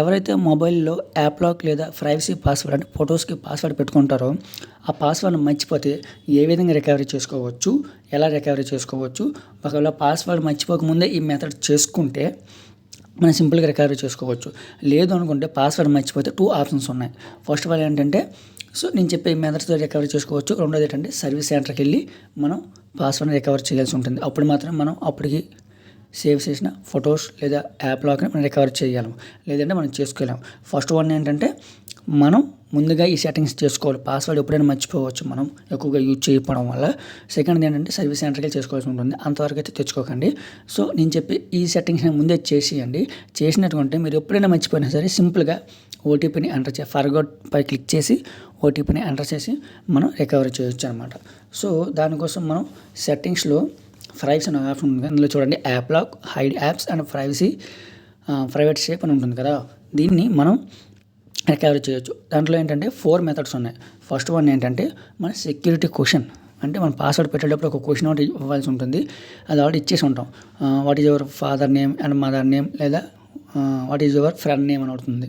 ఎవరైతే మొబైల్లో app lock లేదా ప్రైవసీ పాస్వర్డ్ అంటే ఫొటోస్కి పాస్వర్డ్ పెట్టుకుంటారో ఆ పాస్వర్డ్ మర్చిపోతే ఏ విధంగా రికవరీ చేసుకోవచ్చు ఎలా రికవరీ చేసుకోవచ్చు ఒకవేళ పాస్వర్డ్ మర్చిపోకముందే ఈ మెథడ్ చేసుకుంటే మనం సింపుల్గా రికవరీ చేసుకోవచ్చు. లేదు అనుకుంటే పాస్వర్డ్ మర్చిపోతే టూ ఆప్షన్స్ ఉన్నాయి. ఫస్ట్ ఆఫ్ ఆల్ ఏంటంటే సో నేను చెప్పే ఈ మెథడ్స్తో రికవరీ చేసుకోవచ్చు. రెండోది ఏంటంటే సర్వీస్ సెంటర్కి వెళ్ళి మనం పాస్వర్డ్ రికవర్ చేయాల్సి ఉంటుంది. అప్పుడు మాత్రం మనం అప్పటికి సేవ్ చేసిన ఫొటోస్ లేదా యాప్ లాక్ని మనం రికవర్ చేయగలం లేదంటే మనం చేసుకోలేం. ఫస్ట్ వన్ ఏంటంటే మనం ముందుగా ఈ సెట్టింగ్స్ చేసుకోవాలి. పాస్వర్డ్ ఎప్పుడైనా మర్చిపోవచ్చు మనం ఎక్కువగా యూజ్ చేయకపోవడం వల్ల. సెకండ్ ఏంటంటే సర్వీస్ సెంటర్కి చేసుకోవాల్సి ఉంటుంది. అంతవరకు అయితే తెచ్చుకోకండి. సో నేను చెప్పి ఈ సెట్టింగ్స్ని ముందే చేసేయండి. చేసినటువంటి మీరు ఎప్పుడైనా మర్చిపోయినా సరే సింపుల్గా ఓటీపీని ఎంటర్ చే ఫర్గౌట్ పై క్లిక్ చేసి ఓటీపీని ఎంటర్ చేసి మనం రికవరీ చేయొచ్చు అనమాట సో దానికోసం మనం సెట్టింగ్స్లో ప్రైవసీ అనే ఆప్షన్ ఉంది అందులో చూడండి app lock hide apps and privacy private safe అని ఉంటుంది కదా. దీన్ని మనం రికవరీ చేయొచ్చు. దాంట్లో ఏంటంటే ఫోర్ మెథడ్స్ ఉన్నాయి. ఫస్ట్ వన్ ఏంటంటే మన సెక్యూరిటీ క్వశ్చన్ అంటే మనం పాస్వర్డ్ పెట్టేటప్పుడు ఒక క్వశ్చన్ ఒకటి ఇవ్వాల్సి ఉంటుంది. అది ఆల్రెడీ ఇచ్చేసి ఉంటాం. What is your father name and mother name లేదా what is your friend name అని అవుతుంది.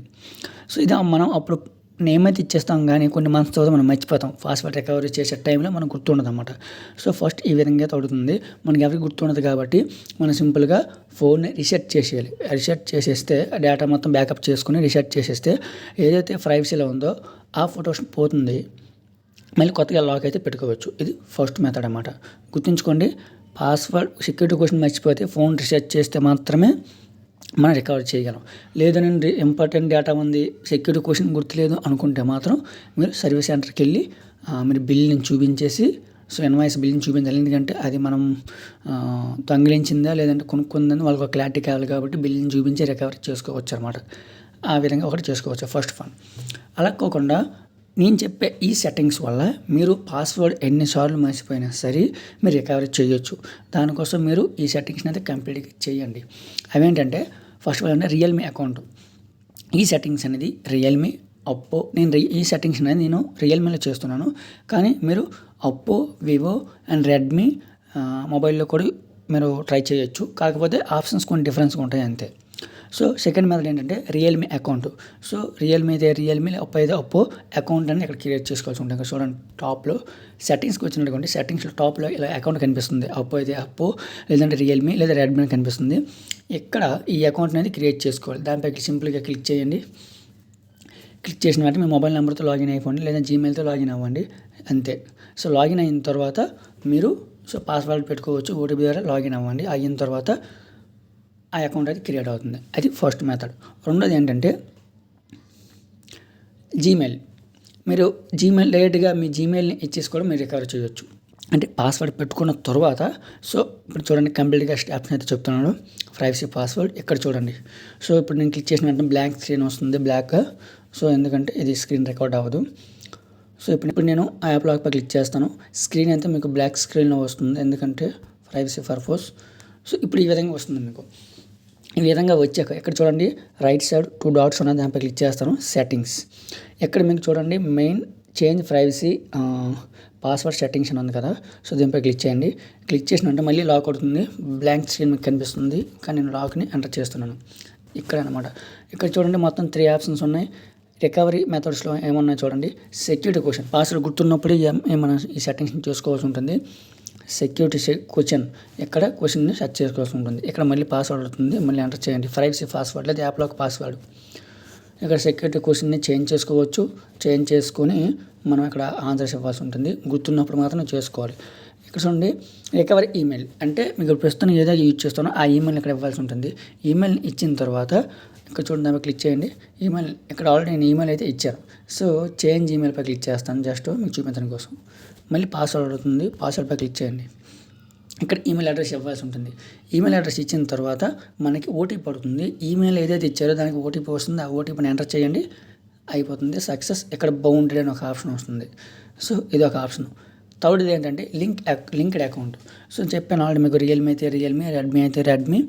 సో ఇది మనం అప్పుడు నేమ్ అయితే ఇచ్చేస్తాం కానీ కొన్ని మంత్స్ తర్వాత మనం మర్చిపోతాం. పాస్వర్డ్ రికవరీ చేసే టైంలో మనకు గుర్తుండదు అనమాట సో ఫస్ట్ ఈ విధంగా అయితే మనకి ఎవరికి గుర్తుండదు కాబట్టి మనం సింపుల్గా ఫోన్ని రీసెట్ చేసేయాలి. రీసెట్ చేసేస్తే డేటా మొత్తం బ్యాకప్ చేసుకుని రీసెట్ చేసేస్తే ఏదైతే ప్రైవసీలో ఉందో ఆ ఫొటోస్ పోతుంది. మళ్ళీ కొత్తగా లాక్ అయితే పెట్టుకోవచ్చు. ఇది ఫస్ట్ మెథడ్ అనమాట గుర్తుంచుకోండి. పాస్వర్డ్ సెక్యూరిటీ క్వశ్చన్ మర్చిపోతే ఫోన్ రీసెట్ చేస్తే మాత్రమే మనం రికవర్ చేయగలం. లేదని ఇంపార్టెంట్ డేటా ఉంది సెక్యూరిటీ క్వశ్చన్ గుర్తులేదు అనుకుంటే మాత్రం మీరు సర్వీస్ సెంటర్కి వెళ్ళి మీరు బిల్ని చూపించేసి సో ఎన్వాయిస్ బిల్ని చూపించాలి. ఎందుకంటే అది మనం దొంగిలించిందా లేదంటే కొనుక్కుందని వాళ్ళకి ఒక క్లారిటీ కావాలి కాబట్టి బిల్ని చూపించి రికవరీ చేసుకోవచ్చు అనమాట ఆ విధంగా ఒకటి చేసుకోవచ్చు. ఫస్ట్ వన్ అలా కాకుండా నేను చెప్పే ఈ సెట్టింగ్స్ వల్ల మీరు పాస్వర్డ్ ఎన్నిసార్లు మర్చిపోయినా సరే మీరు రికవరీ చేయొచ్చు. దానికోసం మీరు ఈ సెట్టింగ్స్ని అయితే కంప్లీట్గా చేయండి. అవేంటంటే ఫస్ట్ ఆఫ్ ఆల్ అంటే రియల్మీ అకౌంట్ ఈ సెట్టింగ్స్ అనేది రియల్మీ అప్పో నేను ఈ సెట్టింగ్స్ అనేది నేను రియల్మీలో చేస్తున్నాను. కానీ మీరు అప్పో వివో అండ్ రెడ్మీ మొబైల్లో కూడా మీరు ట్రై చేయొచ్చు. కాకపోతే ఆప్షన్స్ కొన్ని డిఫరెన్స్గా ఉంటాయి అంతే. సో సెకండ్ మెథడ్ ఏంటంటే రియల్మీ అకౌంట్ సో రియల్మీ అయితే రియల్మీ అప్పో అయితే అప్పో అకౌంట్ అని ఇక్కడ క్రియేట్ చేసుకోవాల్సి ఉంటుంది. చూడండి టాప్లో సెట్టింగ్స్కి వచ్చినటువంటి సెట్టింగ్స్లో టాప్లో ఇలా అకౌంట్ కనిపిస్తుంది. అప్పో అయితే అప్పో లేదంటే రియల్మీ లేదా రెడ్మీ కనిపిస్తుంది. ఇక్కడ ఈ అకౌంట్ అనేది క్రియేట్ చేసుకోవాలి. దానిపై సింపుల్గా క్లిక్ చేయండి. క్లిక్ చేసిన వెంటనే మీ మొబైల్ నెంబర్తో లాగిన్ అయిపోండి లేదా జీమెయిల్తో లాగిన్ అవ్వండి. అంతే. సో లాగిన్ అయిన తర్వాత మీరు సో పాస్వర్డ్ పెట్టుకోవచ్చు ఓటీపీ ద్వారా లాగిన్ అవ్వండి. అయిన తర్వాత ఆ అకౌంట్ అది క్రియేట్ అవుతుంది. అది ఫస్ట్ మెథడ్ రెండోది ఏంటంటే జీమెయిల్ మీరు జీమెయిల్ డైరెక్ట్గా మీ జీమెయిల్ని ఇచ్చేసి కూడా మీరు రికవర్ చేయొచ్చు. అంటే పాస్వర్డ్ పెట్టుకున్న తర్వాత సో ఇప్పుడు చూడండి కంప్లీట్గా స్టాప్స్ అయితే చెప్తున్నాను. ప్రైవసీ పాస్వర్డ్ ఇక్కడ చూడండి. సో ఇప్పుడు నేను క్లిక్ చేసిన వెంటనే బ్లాంక్ స్క్రీన్ వస్తుంది బ్లాక్ సో ఎందుకంటే ఇది స్క్రీన్ రికార్డ్ అవ్వదు. సో ఇప్పుడు ఇప్పుడు నేను ఆ యాప్ లాక్పై క్లిక్ చేస్తాను. స్క్రీన్ అయితే మీకు బ్లాక్ స్క్రీన్లో వస్తుంది ఎందుకంటే ప్రైవసీ పర్పస్ సో ఇప్పుడు ఈ విధంగా వస్తుంది మీకు. ఈ విధంగా వచ్చాక ఇక్కడ చూడండి రైట్ సైడ్ టూ డాట్స్ ఉన్నాయి దానిపై క్లిక్ చేస్తాను సెట్టింగ్స్ ఇక్కడ మీకు చూడండి main change privacy password settings అని ఉంది కదా సో దీనిపై క్లిక్ చేయండి. క్లిక్ చేసినంటే మళ్ళీ లాక్ అవుతుంది బ్లాంక్ స్క్రీన్ మీకు కనిపిస్తుంది కానీ నేను లాక్ని ఎంటర్ చేస్తున్నాను. ఇక్కడ అనమాట ఇక్కడ చూడండి మొత్తం త్రీ ఆప్షన్స్ ఉన్నాయి. రికవరీ మెథడ్స్లో ఏమన్నాయి చూడండి. Security question. పాస్వర్డ్ గుర్తున్నప్పుడు ఏమైనా ఈ సెట్టింగ్స్ని చూసుకోవాల్సి ఉంటుంది. Security question. ఇక్కడ క్వశ్చన్ని సెర్చ్ చేసుకోవాల్సి ఉంటుంది. ఇక్కడ మళ్ళీ పాస్వర్డ్ అవుతుంది మళ్ళీ ఎంటర్ చేయండి. ప్రైవసీ పాస్వర్డ్ లేదా యాప్లోకి పాస్వర్డ్. ఇక్కడ సెక్యూరిటీ క్వశ్చన్ని చేంజ్ చేసుకోవచ్చు. చేంజ్ చేసుకొని మనం ఇక్కడ ఆన్సర్స్ ఇవ్వాల్సి ఉంటుంది. గుర్తున్నప్పుడు మాత్రం చేసుకోవాలి. ఇక్కడ చూడండి రికవరీ ఈమెయిల్ అంటే మీకు ప్రస్తుతం ఏదైతే యూజ్ చేస్తానో ఆ ఈమెయిల్ ఇక్కడ ఇవ్వాల్సి ఉంటుంది. ఈమెయిల్ ఇచ్చిన తర్వాత ఇక్కడ చూడండి దానిపై క్లిక్ చేయండి. ఈమెయిల్ ఇక్కడ ఆల్రెడీ నేను ఈమెయిల్ అయితే ఇచ్చాను. సో చేంజ్ ఈమెయిల్పై క్లిక్ చేస్తాను. జస్ట్ మీకు చూపించడం కోసం. మళ్ళీ పాస్వర్డ్ అడుగుతుంది. పాస్వర్డ్పై క్లిక్ చేయండి. ఇక్కడ ఈమెయిల్ అడ్రస్ ఇవ్వాల్సి ఉంటుంది. ఈమెయిల్ అడ్రస్ ఇచ్చిన తర్వాత మనకి ఓటీపీ పడుతుంది. ఈమెయిల్ ఏదైతే ఇచ్చారో దానికి ఓటీపీ వస్తుంది. ఆ ఓటీపీని ఎంటర్ చేయండి. అయిపోతుంది. సక్సెస్. ఇక్కడ బౌండెడ్ అని ఒక ఆప్షన్ వస్తుంది. సో ఇది ఒక ఆప్షన్. థర్డ్ది ఏంటంటే లింక్ లింక్డ్ అకౌంట్. సో చెప్పాను ఆల్రెడీ మీకు రియల్మీ అయితే రియల్మీ రెడ్మీ అయితే రెడ్మీ.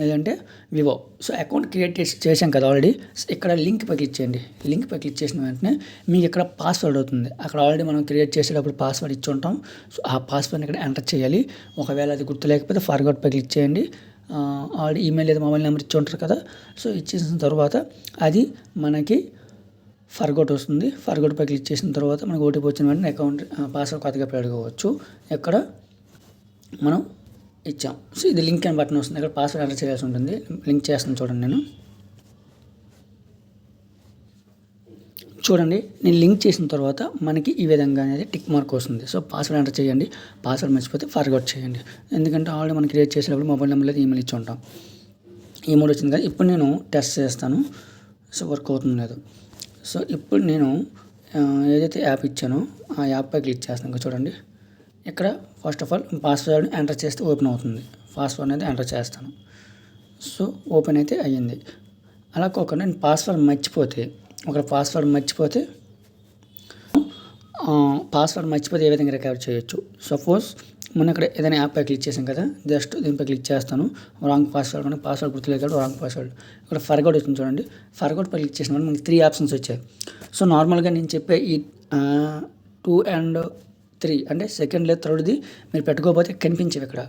లేదంటే వివో. సో అకౌంట్ క్రియేట్ చేసి చేసాం కదా ఆల్రెడీ. ఇక్కడ లింక్ పై క్లిక్ చేయండి. లింక్ పై క్లిక్ చేసిన వెంటనే మీకు ఇక్కడ పాస్వర్డ్ అవుతుంది. అక్కడ ఆల్రెడీ మనం క్రియేట్ చేసేటప్పుడు పాస్వర్డ్ ఇచ్చి ఉంటాం. సో ఆ పాస్వర్డ్ని ఇక్కడ ఎంటర్ చేయాలి. ఒకవేళ అది గుర్తు లేకపోతే ఫార్వర్డ్ పై క్లిక్ చేయండి. ఆల్రెడీ ఈమెయిల్ లేదా మొబైల్ నెంబర్ ఇచ్చి ఉంటారు కదా. సో ఇచ్చేసిన తర్వాత అది మనకి ఫర్గౌట్ వస్తుంది. ఫర్గౌట్ పై క్లిక్ చేసిన తర్వాత మనకు ఓటీపీ వచ్చిన వెంటనే అకౌంట్ పాస్వర్డ్ కొత్తగా పెట్టుకోవచ్చు ఇక్కడ మనం ఇచ్చాం. సో ఇది లింక్ అని బటన్ వస్తుంది. ఇక్కడ పాస్వర్డ్ ఎంటర్ చేయాల్సి ఉంటుంది. లింక్ చేస్తాను చూడండి నేను. చూడండి నేను లింక్ చేసిన తర్వాత మనకి ఈ విధంగా అనేది టిక్ మార్క్ వస్తుంది. సో పాస్వర్డ్ ఎంటర్ చేయండి. పాస్వర్డ్ మర్చిపోతే ఫర్గౌట్ చేయండి. ఎందుకంటే ఆల్రెడీ మనం క్రియేట్ చేసినప్పుడు మొబైల్ నెంబర్ లేదు ఈమెయిల్ ఇచ్చి ఉంటాం ఈమెయిల్ వచ్చింది కదా ఇప్పుడు నేను టెస్ట్ చేస్తాను. సో వర్క్ అవుతుంది లేదు. సో ఇప్పుడు నేను ఏదైతే యాప్ ఇచ్చానో ఆ యాప్పై క్లిక్ చేస్తాను. ఇంకా చూడండి. ఇక్కడ first of all password enter చేస్తే ఓపెన్ అవుతుంది. పాస్వర్డ్ అనేది ఎంటర్ చేస్తాను. సో ఓపెన్ అయితే అయ్యింది. అలా కాకుండా నేను పాస్వర్డ్ మర్చిపోతే ఒక పాస్వర్డ్ మర్చిపోతే పాస్వర్డ్ మర్చిపోతే ఏ విధంగా రికవర్ చేయొచ్చు? సపోజ్ మొన్న ఇక్కడ ఏదైనా యాప్పై క్లిక్ చేసాం కదా జస్ట్ దీనిపై క్లిక్ చేస్తాను. రాంగ్ పాస్వర్డ్ కానీ పాస్వర్డ్ గుర్తులేదు కాబట్టి రాంగ్ పాస్వర్డ్ ఇక్కడ ఫర్గౌట్ వచ్చింది చూడండి. ఫర్గౌట్ పై క్లిక్ చేసిన మనకి త్రీ ఆప్షన్స్ వచ్చాయి. సో నార్మల్గా నేను చెప్పే ఈ టూ అండ్ త్రీ అంటే సెకండ్ లేదు థర్డ్ది మీరు పెట్టుకోకపోతే కనిపించవు ఇక్కడ.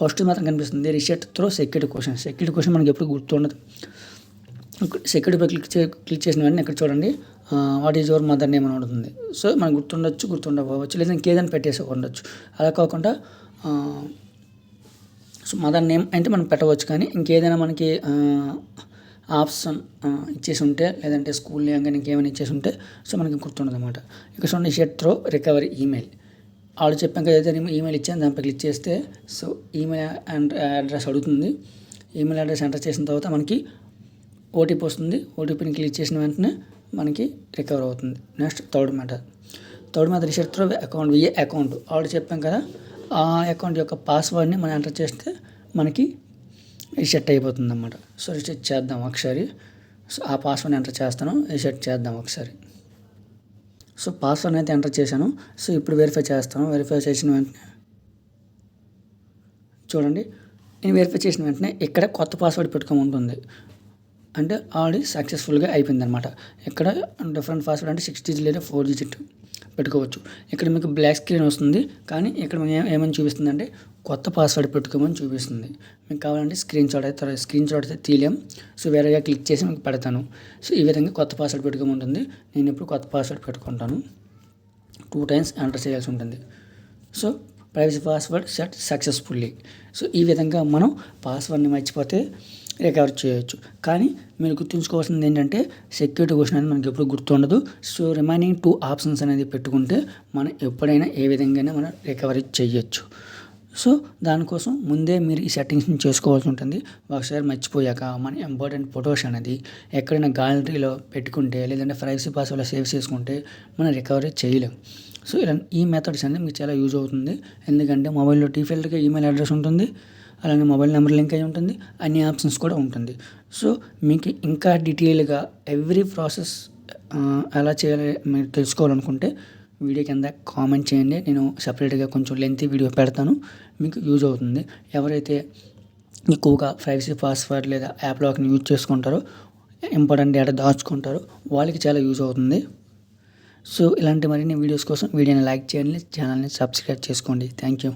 ఫస్ట్ మాత్రం కనిపిస్తుంది. Reset through security question security question మనకి ఎప్పుడు గుర్తుండదు. సెక్యూరిటీపై క్లిక్ చే క్లిక్ చేసిన వెంటనే ఇక్కడ చూడండి what is your mother name అని ఉంటుంది. సో మనకు గుర్తుండొచ్చు గుర్తుండకపోవచ్చు. లేదా ఇంకేదైనా పెట్టేసి ఉండొచ్చు. అలా కాకుండా సో మదర్ నేమ్ అయితే మనం పెట్టవచ్చు కానీ ఇంకేదైనా మనకి ఆప్షన్ ఇచ్చేసి ఉంటే లేదంటే స్కూల్ నేమ్ కానీ ఇంకేమైనా ఇచ్చేసి ఉంటే సో మనకి గుర్తుండదు అనమాట ఇక్కడ చూడండి షెట్ త్రో రికవరీ ఈమెయిల్ వాళ్ళు చెప్పాక ఏదైతే ఈమెయిల్ ఇచ్చాను దానిపై క్లిక్ చేస్తే సో ఈమెయిల్ అడ్రస్ అడుగుతుంది. ఈమెయిల్ అడ్రస్ ఎంటర్ చేసిన తర్వాత మనకి ఓటీపీ వస్తుంది. ఓటీపీని క్లిక్ చేసిన వెంటనే మనకి రికవర్ అవుతుంది. Next third matter third matter reset through account via account already చెప్పాం కదా ఆ అకౌంట్ యొక్క పాస్వర్డ్ని మనం ఎంటర్ చేస్తే మనకి రీసెట్ అయిపోతుంది అన్నమాట సో రీసెట్ చేద్దాం ఒకసారి. సో ఆ పాస్వర్డ్ ఎంటర్ చేస్తాను. రీసెట్ చేద్దాం ఒకసారి. సో పాస్వర్డ్ అయితే ఎంటర్ చేశాను. సో ఇప్పుడు వెరిఫై చేస్తాను. వెరిఫై చేసిన వెంటనే చూడండి. నేను వెరిఫై చేసిన వెంటనే ఇక్కడ కొత్త పాస్వర్డ్ పెట్టుకోమంటుంది. అంటే ఆల్రెడీ సక్సెస్ఫుల్గా అయిపోయింది అనమాట ఇక్కడ డిఫరెంట్ పాస్వర్డ్ అంటే సిక్స్ డిజిట్ లేదా ఫోర్ డిజిట్ పెట్టుకోవచ్చు. ఇక్కడ మీకు బ్లాక్ స్క్రీన్ వస్తుంది. కానీ ఇక్కడ మేము ఏమని చూపిస్తుంది అంటే కొత్త పాస్వర్డ్ పెట్టుకోమని చూపిస్తుంది. మీకు కావాలంటే స్క్రీన్ షాట్ అయితే స్క్రీన్ షాట్ అయితే తీయలేం. సో వేరేగా క్లిక్ చేసి మీకు పెడతాను. సో ఈ విధంగా కొత్త పాస్వర్డ్ పెట్టుకోమంటుంది. నేను ఇప్పుడు కొత్త పాస్వర్డ్ పెట్టుకుంటాను. టూ టైమ్స్ ఎంటర్ చేయాల్సి ఉంటుంది. So privacy password set successfully so ఈ విధంగా మనం పాస్వర్డ్ని మర్చిపోతే రికవర్ చేయొచ్చు. కానీ మీరు గుర్తుంచుకోవాల్సింది ఏంటంటే సెక్యూరిటీ క్వశ్చన్ అనేది మనకి ఎప్పుడు గుర్తుండదు. సో రిమైనింగ్ టూ ఆప్షన్స్ అనేది పెట్టుకుంటే మనం ఎప్పుడైనా ఏ విధంగా మనం రికవరీ చేయొచ్చు. సో దానికోసం ముందే మీరు ఈ సెట్టింగ్స్ని చేసుకోవాల్సి ఉంటుంది. ఒకసారి మర్చిపోయాక మన ఇంపార్టెంట్ ఫొటోస్ అనేది ఎక్కడైనా గ్యాలరీలో పెట్టుకుంటే లేదంటే ప్రైవసీ పాస్వర్డ్లో సేవ్ చేసుకుంటే మనం రికవరీ చేయలేం. సో ఇలా ఈ మెథడ్స్ అనేది మీకు చాలా యూజ్ అవుతుంది. ఎందుకంటే మొబైల్లో డిఫాల్ట్గా ఈమెయిల్ అడ్రస్ ఉంటుంది. అలానే మొబైల్ నెంబర్ లింక్ అయి ఉంటుంది. అన్ని ఆప్షన్స్ కూడా ఉంటుంది. సో మీకు ఇంకా డీటెయిల్గా ఎవ్రీ ప్రాసెస్ ఎలా చేయాలి మీరు తెలుసుకోవాలనుకుంటే వీడియో కింద కామెంట్ చేయండి. నేను సపరేట్గా కొంచెం లెంతీ వీడియో పెడతాను. మీకు యూజ్ అవుతుంది. ఎవరైతే ఎక్కువగా ప్రైవసీ పాస్వర్డ్ లేదా యాప్ లాక్ని యూజ్ చేసుకుంటారో ఇంపార్టెంట్ డేటా దాచుకుంటారో వాళ్ళకి చాలా యూజ్ అవుతుంది. సో ఇలాంటి మరిన్ని వీడియోస్ కోసం వీడియోని లైక్ చేయండి. ఛానల్ని సబ్స్క్రైబ్ చేసుకోండి. Thank you